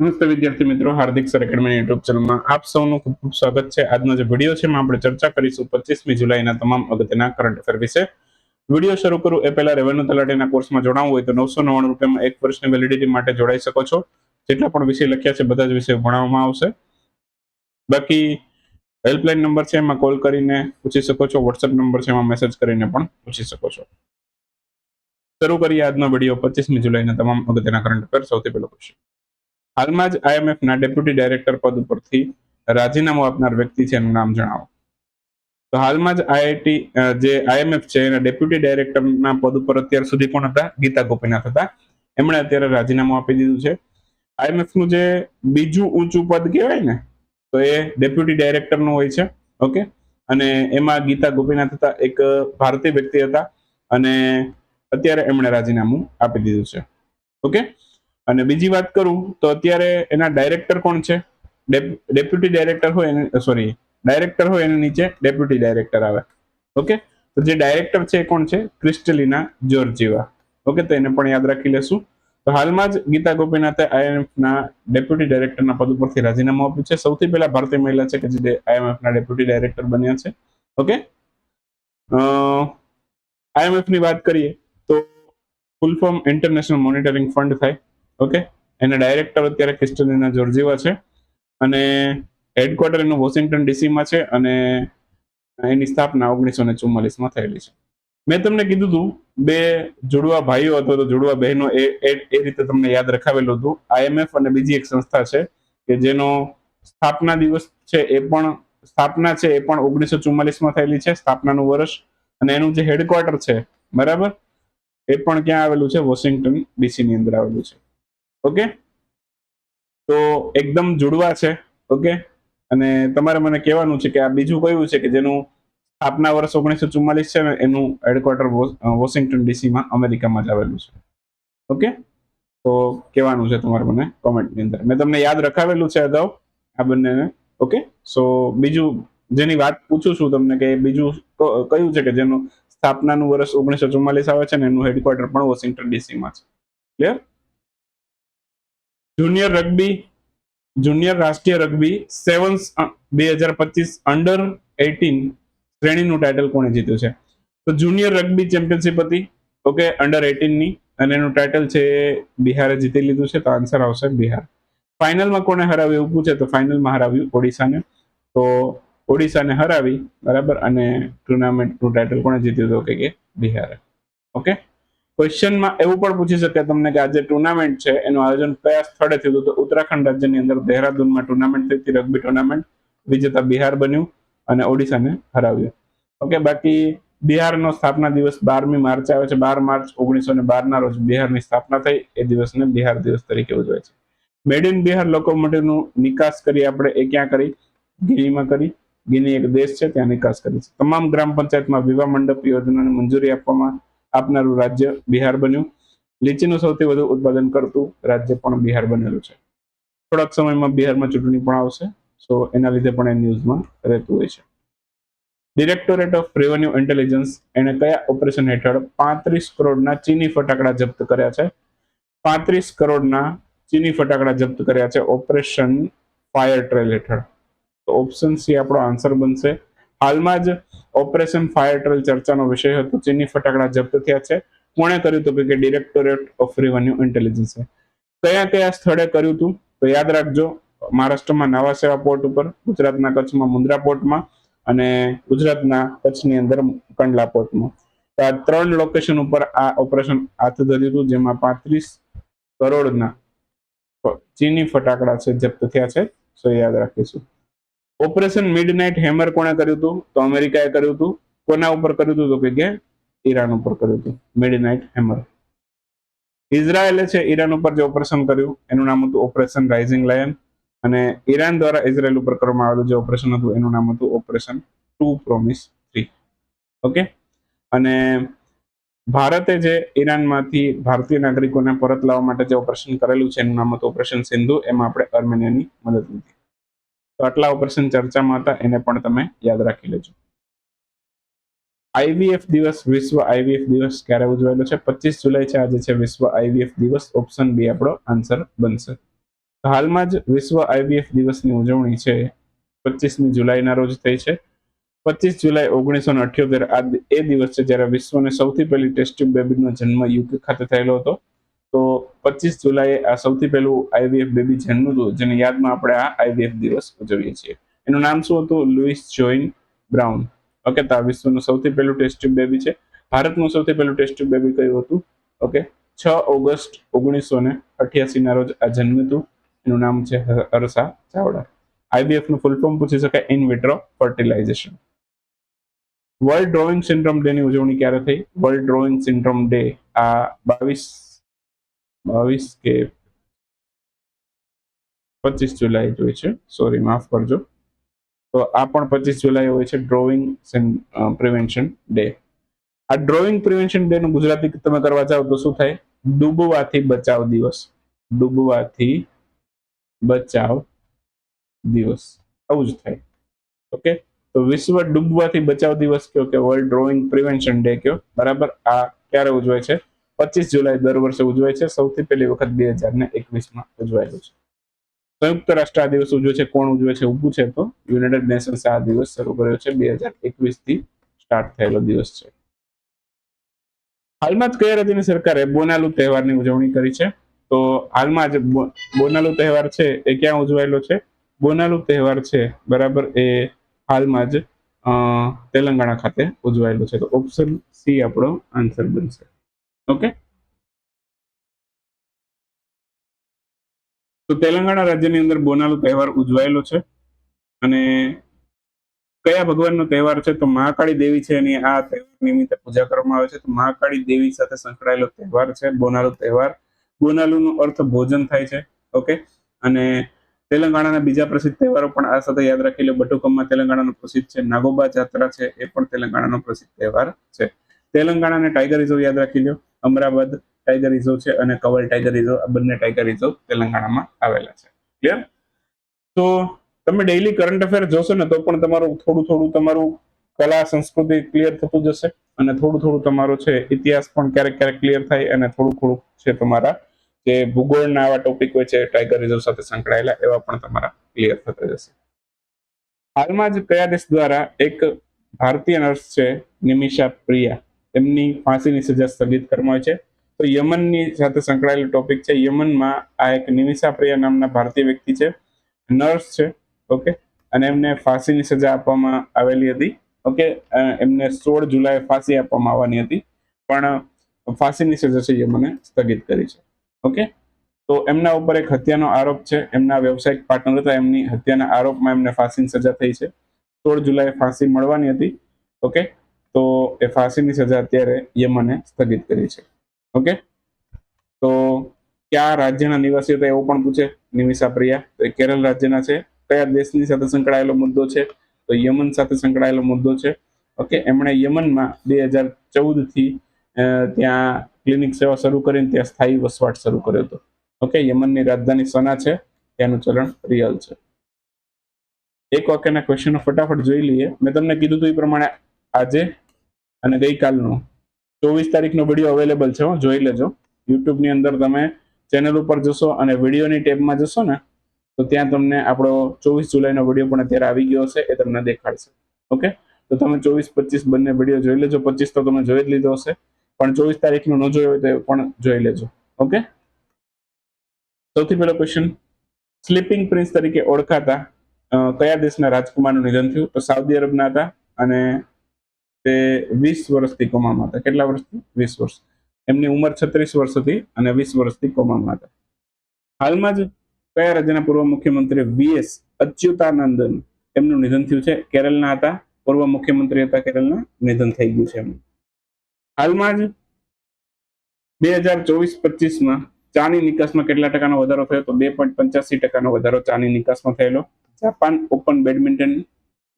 નમસ્તે વિદ્યાર્થી મિત્રો, હાર્દિક સર એકેડમી યુટ્યુબ ચેનલમાં આપ સૌનું ખૂબ ખૂબ સ્વાગત છે. આજનો જે વીડિયો છે એમાં આપણે ચર્ચા કરીશું પચીસમી જુલાઈના તમામ અગત્યના કરંટ અફેર વિશે. વીડિયો શરૂ કરું એ પહેલા રેવન્યુ તલાટીના કોર્સમાં જોડાવવું હોય તો નવસો નવ્વાણું રૂપિયામાં એક વર્ષની વેલિડિટી માટે જોડાઈ શકો છો. જેટલા પણ વિષય લખ્યા છે બધા જ વિષય ભણાવવામાં આવશે. બાકી હેલ્પલાઇન નંબર છે એમાં કોલ કરીને પૂછી શકો છો વોટ્સએપ નંબર છે એમાં મેસેજ કરીને પણ પૂછી શકો છો. શરૂ કરીએ આજનો વીડિયો પચીસમી જુલાઈના તમામ અગત્યના કરંટ અફેર સૌથી પહેલો ક્વેશ્ચન હાલમાં જ આઈએમએફના ડેપ્યુટી ડાયરેક્ટર પદ ઉપરથી રાજીનામું આપનાર વ્યક્તિ છે એનું નામ જણાવો. તો હાલમાં જ આઈઆઈટી જે આઈએમએફ છે એના ડેપ્યુટી ડાયરેક્ટરના પદ ઉપર અત્યાર સુધી કોણ હતા? ગીતા ગોપીનાથ હતા. એમણે અત્યારે રાજીનામું આપી દીધું છે. આઈએમએફનું જે બીજું ઊંચું પદ કહેવાય ને, તો એ ડેપ્યુટી ડાયરેક્ટરનું હોય છે. ઓકે? અને એમાં ગીતા ગોપીનાથ હતા, એક ભારતીય વ્યક્તિ હતા અને અત્યારે એમણે રાજીનામું આપી દીધું છે. ઓકે? અને બીજી વાત કરું, તો અત્યારે એના ડાયરેક્ટર કોણ છે? ડેપ્યુટી ડાયરેક્ટર હોય એને સોરી ડાયરેક્ટર હોય એની નીચે ડેપ્યુટી ડાયરેક્ટર આવે. ઓકે તો જે ડાયરેક્ટર છે એ કોણ છે? ક્રિસ્ટલીના જોર્જીવા. ઓકે તો એને પણ યાદ રાખી લેશું. તો હાલમાં જ ગીતા ગોપીનાથે આઈએમએફના ડેપ્યુટી ડાયરેક્ટરના પદ ઉપરથી રાજીનામું આપ્યું છે. સૌથી પહેલા ભારતીય મહિલા છે કે જે આઈએમએફના ડેપ્યુટી ડાયરેક્ટર બન્યા છે. ઓકે આઈએમએફની વાત કરીએ, તો full form international monitoring fund થાય. ઓકે એના ડાયરેક્ટર અત્યારે ક્રિસ્ટનીના જોર્જીવા છે. અને હેડક્વાર્ટર એનું વોશિંગ્ટન ડીસીમાં છે અને એની સ્થાપના ઓગણીસો ને ચુમ્માલીસમાં થયેલી છે. મેં તમને કીધું હતું બે જોડવા ભાઈઓ અથવા તો જોડવા બહેનો એ એ રીતે તમને યાદ રખાવેલું હતું. આઈએમએફ અને બીજી એક સંસ્થા છે કે જેનો સ્થાપના દિવસ છે એ પણ, સ્થાપના છે એ પણ ઓગણીસો ચુમ્માલીસમાં થયેલી છે, સ્થાપનાનું વર્ષ. અને એનું જે હેડક્વાર્ટર છે, બરાબર? એ પણ ક્યાં આવેલું છે? વોશિંગ્ટન ડીસી ની અંદર આવેલું છે. ઓકે? તો એકદમ જુડવા છે, ઓકે? અને તમારે મને કહેવાનું છે કે આ બીજું કયું છે કે જેનું સ્થાપના વર્ષ ઓગણીસો ચુમ્માલીસ છે ને, એનું હેડક્વાર્ટર વોશિંગ્ટન ડીસીમાં અમેરિકામાં જ આવેલું છે. ઓકે? તો કહેવાનું છે તમારે મને કોમેન્ટની અંદર. મેં તમને યાદ રખાવેલું છે અગાઉ આ બંનેને, ઓકે? સો બીજું જેની વાત પૂછું છું તમને કે બીજું કયું છે કે જેનું સ્થાપનાનું વર્ષ ઓગણીસો ચુમ્માલીસ આવે છે ને, એનું હેડક્વાર્ટર પણ વોશિંગ્ટન ડીસીમાં છે. ક્લિયર જુનિયર રગ્બી, જુનિયર રાષ્ટ્રીય રગ્બી, સેવન્સ બે હજાર પચીસ અંડર એટીન શ્રેણીનું ટાઇટલ કોણે જીત્યું છે? તો જુનિયર રગ્બી ચેમ્પિયનશિપ હતી ઓકે અંડર એટીનની અને એનું ટાઇટલ છે બિહારે જીતી લીધું છે, તો આન્સર આવશે બિહાર. ફાઇનલમાં કોને હરાવ્યું એવું પૂછે તો ફાઇનલમાં હરાવ્યું ઓડિશાને. તો ઓડિશાને હરાવી, બરાબર, અને ટુર્નામેન્ટનું ટાઇટલ કોણે જીત્યું હતું કે બિહારે. ઓકે ક્વેશ્ચનમાં એવું પણ પૂછી શકે તમને કે આ જે ટુર્નામેન્ટ છે, એનું આયોજન કયા સ્થળે થયું હતું? તો ઉત્તરાખંડ રાજ્યની અંદર દહેરાદૂનમાં ટુર્નામેન્ટ થઈ હતી રગ્બી ટુર્નામેન્ટ વિજેતા બિહાર બન્યું અને ઓડિશાને હરાવ્યું. ઓકે બાકી બિહારનો સ્થાપના દિવસ બારમી માર્ચ આવે છે. બાર માર્ચ ઓગણીસો ને બારના રોજ બિહારની સ્થાપના થઈ. એ દિવસને બિહાર દિવસ તરીકે ઉજવાય છે. મેડ ઇન બિહાર લોકોમોટિવનું નિકાસ કરી આપણે. એ ક્યાં કરી? ગિનીમાં કરી. ગિની એક દેશ છે, ત્યાં નિકાસ કરી છે. તમામ ગ્રામ પંચાયતમાં વિવાહ મંડપ યોજનાને મંજૂરી આપવામાં આપનારું રાજ્ય બિહાર બન્યું. લીચીનું સૌથી વધુ ઉત્પાદન કરતું રાજ્ય પણ બિહાર બનેલું છે. થોડાક સમયમાં બિહારમાં ચૂંટણી પણ આવશે, સો એના લીધે પણ એ ન્યૂઝમાં રહેતું હોય છે. ડિરેક્ટોરેટ ઓફ રેવન્યુ ઇન્ટેલિજન્સ એને કયા ઓપરેશન હેઠળ પાંત્રીસ કરોડના ચીની ફટાકડા જપ્ત કર્યા છે? પાંત્રીસ કરોડના ચીની ફટાકડા જપ્ત કર્યા છે ઓપરેશન ફાયર ટ્રેલ હેઠળ. તો ઓપ્શન સી આપણો આન્સર બનશે. હાલમાં જ ઓપરેશન ફાયર ટ્રેલ ચર્ચાનો વિષય હતો. ચીની ફટાકડા જપ્ત થયા છે. કોણે કર્યું હતું કે ડિરેક્ટોરેટ ઓફ રેવન્યુ ઇન્ટેલિજન્સે. કયા કયા સ્થળે કર્યું હતું? તો યાદ રાખજો, મહારાષ્ટ્રમાં નવા સેવા પોર્ટ ઉપર, ગુજરાતના કચ્છમાં મુન્દ્રા પોર્ટમાં અને ગુજરાતના કચ્છની અંદર કંડલા પોર્ટમાં. તો આ ત્રણ લોકેશન ઉપર આ ઓપરેશન હાથ ધર્યું હતું, જેમાં પાંત્રીસ કરોડના ચીની ફટાકડા છે, જપ્ત થયા છે. સો યાદ રાખીશું. ઓપરેશન મિડનાઇટ હેમર કોણે કર્યું હતું? તો અમેરિકાએ કર્યું હતું. કોના ઉપર કર્યું હતું? તો કે ઈરાન ઉપર કર્યું હતું. મિડનાઇટ હેમર ઇઝરાયેલે છે ઈરાન ઉપર જે ઓપરેશન કર્યું, એનું નામ હતું ઓપરેશન રાઇઝિંગ લાયન અને ઈરાન દ્વારા ઇઝરાયલ ઉપર કરવામાં આવેલું જે ઓપરેશન હતું, એનું નામ હતું operation two promise three okay અને ભારતે જે ઈરાનમાંથી ભારતીય નાગરિકોને પરત લાવવા માટે જે ઓપરેશન કરેલું છે, એનું નામ હતું ઓપરેશન સિંધુ એમાં આપણે અર્મેનિયાની મદદ લીધી. તો આટલા ઓપરેશન ચર્ચામાં હતા, એને પણ તમે યાદ રાખી લેજો. આઈવીએફ દિવસ, વિશ્વ આઈવીએફ દિવસ ક્યારે ઉજવાયેલો છે? પચીસ જુલાઈ છે, આજે છે વિશ્વ આઈવીએફ દિવસ. ઓપ્શન બી આપણો આન્સર બનશે. હાલમાં જ વિશ્વ આઈવીએફ દિવસની ઉજવણી છે, પચીસમી જુલાઈના રોજ થઈ છે. પચીસ જુલાઈ ઓગણીસો અઠ્યોતેર આ એ દિવસ છે જ્યારે વિશ્વને સૌથી પહેલી ટેસ્ટ બેબીનો જન્મ યુકે ખાતે થયેલો હતો. તો પચીસ જુલાઈએ આ સૌથી પહેલું આઈવીએફ બેબી જન્મ્યું હતું જેની યાદમાં આપણે આ આઈવીએફ દિવસ ઉજવીએ છીએ. એનું નામ શું હતું? Louis join brown. ઓકે તો આ વિશ્વનું સૌથી પહેલું ટેસ્ટ્યુબ બેબી છે. ભારતનું સૌથી પહેલું ટેસ્ટ્યુબ બેબી કયું હતું? ઓકે છ ઓગસ્ટ ઓગણીસો ને અઠ્યાસી ના રોજ આ જન્મ્યું હતું. એનું નામ છે હરસા ચાવડા. આઈવીએફનું ફૂલ ફોર્મ પૂછી શકાય. In vitro fertilization world drowning syndrome day ની ઉજવણી ક્યારે થઈ? વર્લ્ડ ડ્રોઈંગ સિન્ડ્રોમ ડે આ બાવીસ બાવીસ કે પચીસ જુલાઈ જોઈએ છે. સોરી માફ કરજો. તો આ પણ પચીસ જુલાઈ હોય છે ડ્રોઈંગ પ્રિવેન્શન ડે આ ડ્રોઈંગ પ્રિવેન્શન ડે નું ગુજરાતી તમે કરવા જાવ તો શું થાય? ડૂબવાથી બચાવ દિવસ. ડૂબવાથી બચાવ દિવસ. આવું જ થાય. ઓકે તો વિશ્વ ડૂબવાથી બચાવ દિવસ કયો કે વર્લ્ડ ડ્રોઈંગ પ્રિવેન્શન ડે કયો? બરાબર? આ ક્યારે ઉજવાય છે? પચીસ જુલાઈ દર વર્ષે ઉજવાય છે. સૌથી પહેલી વખત બે હજાર ને એકવીસમાં ઉજવાયેલું છે. સંયુક્ત રાષ્ટ્ર આ દિવસ ઉજવે છે. કોણ ઉજવે છે ઊભું છે તો યુનાઇટેડ નેશન્સ આ દિવસ શરૂ કર્યો છે. બે હજાર એકવીસથી સ્ટાર્ટ થયેલો દિવસ છે. હાલમાં જ કયા રાજ્યની સરકારે બોનાલુ તહેવારની ઉજવણી કરી છે? તો હાલમાં જ બોનાલુ તહેવાર છે એ ક્યાં ઉજવાયેલો છે? બોનાલુ તહેવાર છે, બરાબર, એ હાલમાં જ તેલંગાણા ખાતે ઉજવાયેલો છે. તો ઓપ્શન સી આપણો આન્સર બનશે. ઓકે તો તેલંગાણા રાજ્યની અંદર બોનાલુ તહેવાર ઉજવાયેલો છે. અને કયા ભગવાનનો તહેવાર છે? તો મહાકાળી દેવી છે એની આ તહેવાર નિમિત્તે પૂજા કરવામાં આવે છે. તો મહાકાળી દેવી સાથે સંકળાયેલો તહેવાર છે બોનાલુ તહેવાર. બોનાલુનો અર્થ ભોજન થાય છે. ઓકે અને તેલંગાણાના બીજા પ્રસિદ્ધ તહેવારો પણ આ સાથે યાદ રાખી લો. બટુકમમાં તેલંગાણાનો પ્રસિદ્ધ છે, નાગોબા જાત્રા છે, એ પણ તેલંગાણાનો પ્રસિદ્ધ તહેવાર છે. તેલંગાણાને ટાઈગર રિઝર્વ યાદ રાખી લો. અમરાબાદ ટાઈગર રિઝર્વ છે અને કવલ ટાઈગર રિઝર્વ, આ બંને ટાઈગર રિઝર્વ તેલંગાણામાં આવેલા છે. ક્લિયર તો તમે ડેઈલી કરંટ અફેર જોશો ને તો પણ તમારું થોડું થોડું તમારું કલા, સંસ્કૃતિ ક્લિયર થતું જશે અને થોડું થોડું તમારો છે ઇતિહાસ પણ ક્યારેક ક્યારેક ક્લિયર થાય અને થોડું થોડું છે તમારા જે ભૂગોળના આવા ટોપિક હોય છે, ટાઈગર રિઝર્વ સાથે સંકળાયેલા એવા પણ તમારા ક્લિયર થતા જશે. હાલમાં જ કયા દેશ દ્વારા એક ભારતીય નર્સ છે, નિમિષા પ્રિયા? એમની ફાંસીની સજા સ્થગિત કરવામાં આવી છે. તો યમનની સાથે સંકળાયેલો ટોપિક છે. યમનમાં આ એક નિમિષા પ્રિયા નામના ભારતીય વ્યક્તિ છે. નર્સ છે. ઓકે અને એમને ફાંસીની સજા આપવામાં આવેલી હતી. ઓકે એમને સોળ જુલાઈ ફાંસી આપવામાં આવવાની હતી. પણ ફાંસીની સજા છે યમને સ્થગિત કરી છે. ઓકે તો એમના ઉપર એક હત્યાનો આરોપ છે. એમના વ્યવસાયિક પાર્ટનર હતા. એમની હત્યાના આરોપમાં એમને ફાંસીની સજા થઈ છે. સોળ જુલાઈ ફાંસી મળવાની હતી. ઓકે તો એ ફાંસીની સજા અત્યારે યમને સ્થગિત કરી છે. ઓકે? તો કયા રાજ્યના નિવાસીઓ હતા એવું પણ પૂછે, નિમિષા પ્રિયા, તો એ કેરળ રાજ્યના છે. કયા દેશની સાથે સંકળાયેલો મુદ્દો છે? તો યમન સાથે સંકળાયેલો મુદ્દો છે. ઓકે? એમણે યમનમાં બે હજાર ચૌદથી ત્યાં ક્લિનિક સેવા શરૂ કરીને ત્યાં સ્થાયી વસવાટ શરૂ કર્યો હતો. ઓકે? યમનની રાજધાની સના છે. ત્યાંનું ચલણ રિયલ છે. એક વાક્યના ક્વેશ્ચનો ફટાફટ જોઈ લઈએ. મેં તમને કીધું હતું એ પ્રમાણે આજે અને ગઈકાલનો. ચોવીસ તારીખનો વીડિયો અવેલેબલ છે જોઈ લેજો. યુટ્યુબની અંદર તમે ચેનલ ઉપર જશો અને વિડીયોની ટેબમાં જશો ને, તો ત્યાં તમને આપણો ચોવીસ જુલાઈનો વીડિયો પણ અત્યારે આવી ગયો હશે, એ તમને દેખાડશે. ઓકે? તો તમે ચોવીસ, પચીસ બંને વીડિયો જોઈ લેજો. પચીસ તો તમે જોઈ જ લીધો હશે, પણ ચોવીસ તારીખનો ન જોયો હોય તો પણ જોઈ લેજો. ઓકે? સૌથી પહેલો ક્વેશ્ચન સ્લીપિંગ પ્રિન્સ તરીકે ઓળખાતા કયા દેશના રાજકુમારનું નિધન થયું? તો સાઉદી અરબના હતા અને તે વીસ વર્ષથી કોમામાં હતા. કેટલા વર્ષથી? વીસ વર્ષ. એમની ઉંમર છત્રીસ વર્ષ અને વીસ વર્ષથી કોમામાં હતા. હાલમાં જ કયા રાજ્યના પૂર્વ મુખ્યમંત્રી વીએસ અચ્યુતાનંદન એમનું નિધન થયું છે? કેરળના હતા. પૂર્વ મુખ્યમંત્રી હતા કેરળના. નિધન થઈ ગયું છે એમનું. હાલમાં જ બે હજાર ચોવીસ પચીસમાં ચાની નિકાસમાં કેટલા ટકાનો વધારો થયો? તો બે પોઈન્ટ પંચ્યાસી ટકાનો વધારો ચાની નિકાસમાં થયેલો. જાપાન ઓપન બેડમિન્ટન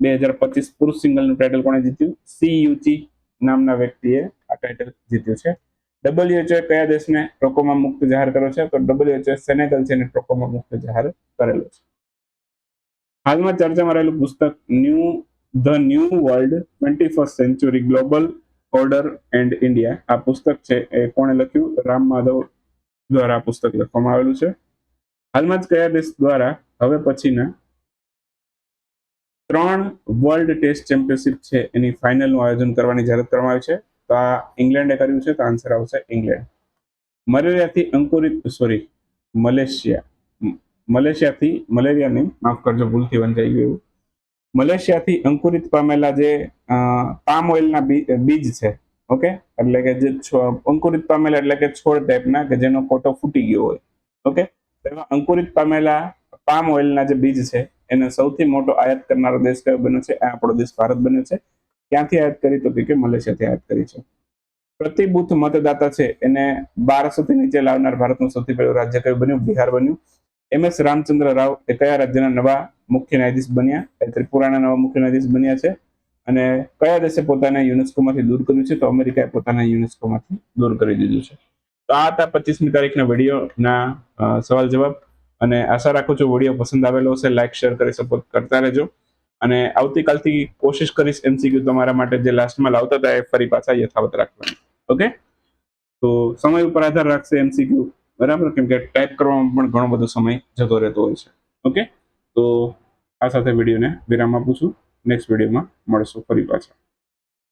બે હજાર પચીસ પુરુષ સિંગલનું ટાઇટલ કોણે જીત્યું? સી યુચી નામના વ્યક્તિએ આ ટાઇટલ જીત્યું છે. ડબલ્યુએચઓ કયા દેશને ટ્રોકોમાં મુક્ત જાહેર કર્યો છે? તો ડબલ્યુએચઓ સેનેગલ છે એને ટ્રોકોમાં મુક્ત જાહેર કરેલો છે. હાલમાં ચર્ચામાં રહેલું પુસ્તક new, the new world twenty first century global order and India. આ પુસ્તક છે એ કોણે લખ્યું? રામ માધવ દ્વારા આ પુસ્તક લખવામાં આવેલું છે. હાલમાં જ કયા દેશ દ્વારા હવે પછીના ત્રણ વર્લ્ડ ટેસ્ટ ચેમ્પિયનશિપ છે, એની ફાઇનલનું આયોજન કરવાની જાહેરાત કરવામાં આવી છે, તો આ ઇંગ્લેન્ડે કર્યું છે, તો આન્સર આવશે ઇંગ્લેન્ડ. મલેરિયાથી અંકુરિત સોરી મલેશિયા. મલેશિયાથી, મલેરિયા નહીં, માફ કરજો, ભૂલથી વંચાઈ ગયું મલેશિયાથી અંકુરિત પામેલા જે પામ ઓઇલના બીજ છે, ઓકે? એટલે કે જે અંકુરિત પામેલા એટલે કે છોડ ટાઈપના કે જેનો કોટો ફૂટી ગયો હોય, ઓકે? તેમાં અંકુરિત પામેલા પામ ઓઇલના જે બીજ છે એને સૌથી મોટો આયાત કરનારો દેશ કયો બન્યો છે? આ આપણો દેશ ભારત બન્યો છે. ક્યાંથી આયાત કરી? તો કે મલેશિયાથી આયાત કરી છે. પ્રતિ બુથ મતદાતા છે. એને બારસોથી નીચે લાવનાર ભારતનું સૌથી પહેલું રાજ્ય કયું બન્યું? બિહાર બન્યું. એમ એસ રામચંદ્ર રાવ એ કયા રાજ્યના નવા મુખ્ય ન્યાયાધીશ બન્યા? એ ત્રિપુરાના નવા મુખ્ય ન્યાયાધીશ બન્યા છે. અને કયા દેશે પોતાને યુનેસ્કોમાંથી દૂર કર્યું છે? તો અમેરિકાએ પોતાને યુનેસ્કોમાંથી દૂર કરી દીધું છે. તો આ હતા પચીસમી તારીખના વિડીયોના સવાલ જવાબ. અને આશા રાખું છું વીડિયો પસંદ આવેલો હશે લાઈક શેર કરી સપોર્ટ કરતા રહેજો. અને આવતીકાલથી કોશિશ કરીશ એમસીક્યુ તમારા માટે જે લાસ્ટમાં લાવતા હતા એ ફરી પાછા યથાવત રાખવાની. ઓકે તો સમય ઉપર આધાર રાખશે એમસીક્યુ બરાબર? કેમ કે ટાઈપ કરવામાં પણ ઘણો બધો સમય જતો રહેતો હોય છે. ઓકે તો આ સાથે વિડીયોને વિરામ આપું છું. નેક્સ્ટ વિડીયોમાં મળશું ફરી પાછા.